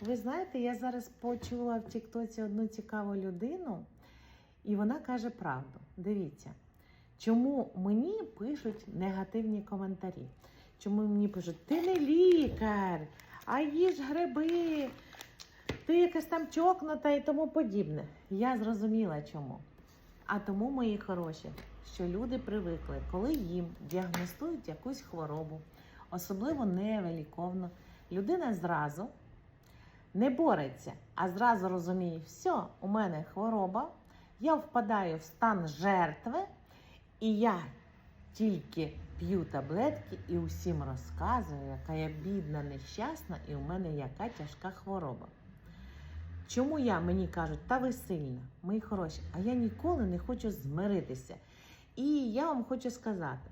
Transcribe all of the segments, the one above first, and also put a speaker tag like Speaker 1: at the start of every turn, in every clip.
Speaker 1: Ви знаєте, я зараз почула в Тіктоці одну цікаву людину, і вона каже правду. Дивіться, чому мені пишуть негативні коментарі? Чому мені пишуть, ти не лікар, а їж гриби, ти якась там чокнута і тому подібне. Я зрозуміла чому. А тому, мої хороші, що люди привикли, коли їм діагностують якусь хворобу, особливо невиліковну, людина зразу не бореться, а зразу розуміє, все, у мене хвороба, я впадаю в стан жертви, і я тільки п'ю таблетки і усім розказую, яка я бідна, нещасна, і у мене яка тяжка хвороба. Чому я мені кажуть, та ви сильна, мої хороші, а я ніколи не хочу змиритися. І я вам хочу сказати: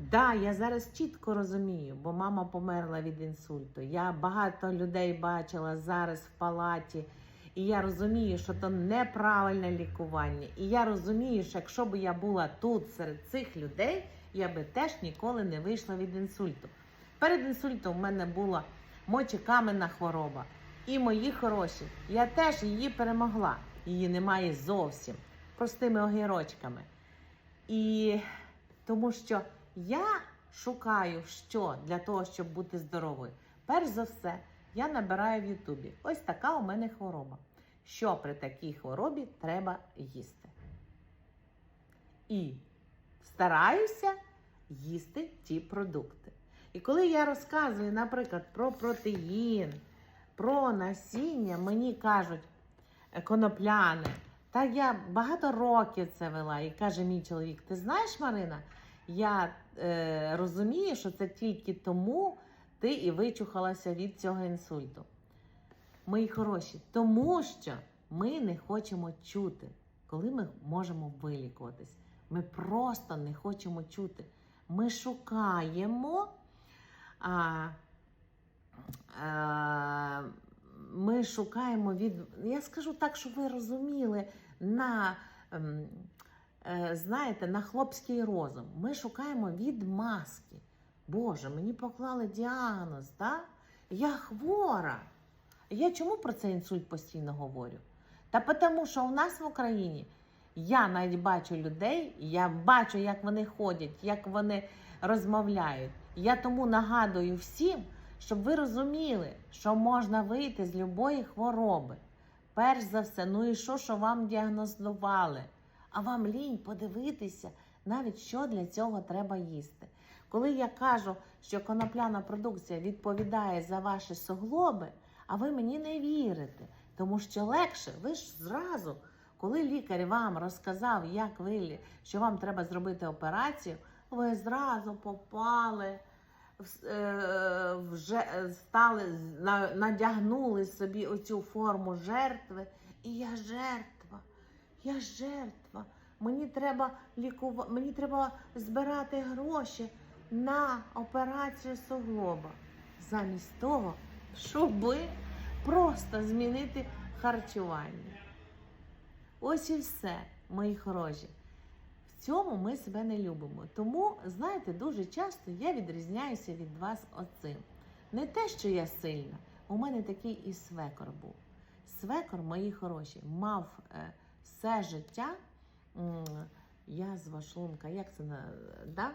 Speaker 1: да, я зараз чітко розумію, бо мама померла від інсульту. Я багато людей бачила зараз в палаті, і я розумію, що це неправильне лікування. І я розумію, що якщо б я була тут серед цих людей, я би теж ніколи не вийшла від інсульту. Перед інсультом в мене була мочекаменна хвороба. І мої хороші, я теж її перемогла. Її немає зовсім простими огірочками. І тому що я шукаю що для того, щоб бути здоровою. Перш за все, я набираю в Ютубі. Ось така у мене хвороба. Що при такій хворобі треба їсти? І стараюся їсти ті продукти. І коли я розказую, наприклад, про протеїн, про насіння, мені кажуть е, конопляне. Та я багато років це вела. І каже мій чоловік: ти знаєш, Марина, я е, розумію, що це тільки тому ти і вичухалася від цього інсульту. Мої хороші, тому що ми не хочемо чути, коли ми можемо вилікуватись. Ми просто не хочемо чути. Ми шукаємо. А, а, ми шукаємо від. Я скажу так, щоб ви розуміли, на, ем, знаєте, на хлопський розум. Ми шукаємо від маски. Боже, мені поклали діагноз, так? Я хвора. Я чому про цей інсульт постійно говорю? Та тому, що у нас в Україні я навіть бачу людей, я бачу, як вони ходять, як вони розмовляють. Я тому нагадую всім, щоб ви розуміли, що можна вийти з любої хвороби. Перш за все, ну і що, що вам діагностували? А вам лінь подивитися, навіть що для цього треба їсти. Коли я кажу, що конопляна продукція відповідає за ваші суглоби, а ви мені не вірите, тому що легше, ви ж зразу, коли лікар вам розказав, як ви, що вам треба зробити операцію, ви зразу попали, е, вже е, стали, надягнули собі оцю форму жертви. І я жертва, я жертва. Мені треба лікува... мені треба збирати гроші на операцію суглоба. Замість того, щоб просто змінити харчування. Ось і все, мої хороші. В цьому ми себе не любимо. Тому, знаєте, дуже часто я відрізняюся від вас оцим. Не те, що я сильна, у мене такий і свекор був. Свекор, мої хороші, мав е, все життя м, язва, шлунка, як це да?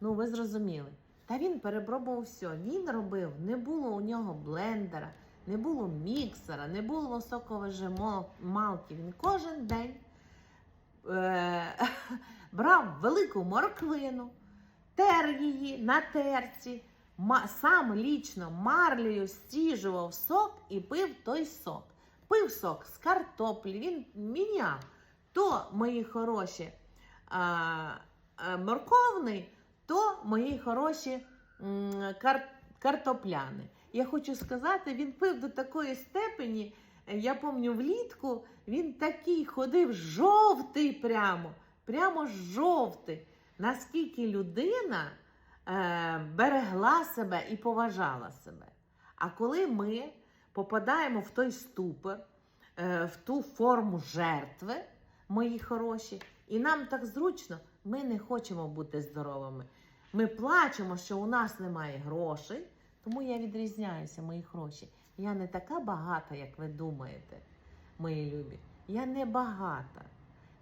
Speaker 1: Ну, ви зрозуміли. Та він перепробував все. Він робив, не було у нього блендера, не було міксера, не було соковижималки. Він кожен день е, брав велику морквину, тер її на терці, сам лічно марлею стіжував сок і пив той сок. Пив сок з картоплі, він міняв. То мої хороші а, морковний, то мої хороші картопляни. Я хочу сказати, він пив до такої степені. Я пам'ятаю, влітку він такий ходив жовтий прямо, прямо жовтий. Наскільки людина е, берегла себе і поважала себе. А коли ми попадаємо в той ступор, е, в ту форму жертви, мої хороші, і нам так зручно, ми не хочемо бути здоровими. Ми плачемо, що у нас немає грошей, тому я відрізняюся, мої хороші. Я не така багата, як ви думаєте, мої любі. Я не багата.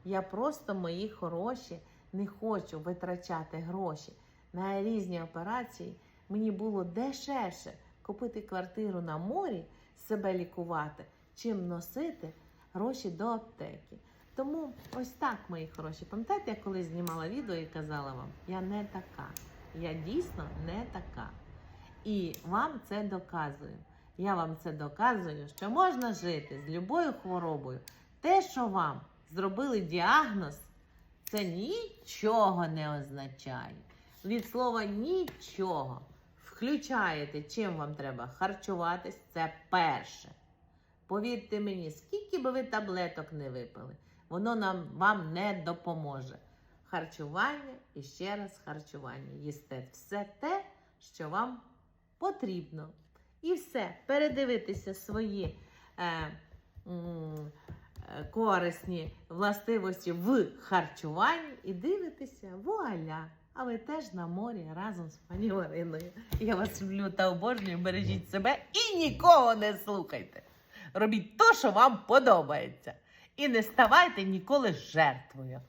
Speaker 1: Я просто мої хороші не хочу витрачати гроші на різні операції. Мені було дешевше купити квартиру на морі, себе лікувати, чим носити гроші до аптеки. Тому ось так, мої хороші. Пам'ятаєте, я колись знімала відео і казала вам, я не така. Я дійсно не така. І вам це доказую. Я вам це доказую, що можна жити з любою хворобою. Те, що вам зробили діагноз, це нічого не означає. Від слова нічого. Включаєте, чим вам треба харчуватись, це перше. Повірте мені, скільки би ви таблеток не випили, воно нам вам не допоможе. Харчування і ще раз харчування. Їсте все те, що вам потрібно. І все, передивитися свої е, м, е, корисні властивості в харчуванні і дивитися вуаля. А ви теж на морі разом з пані Мариною. Я вас люблю та обожнюю, бережіть себе і нікого не слухайте. Робіть то, що вам подобається. І не ставайте ніколи жертвою.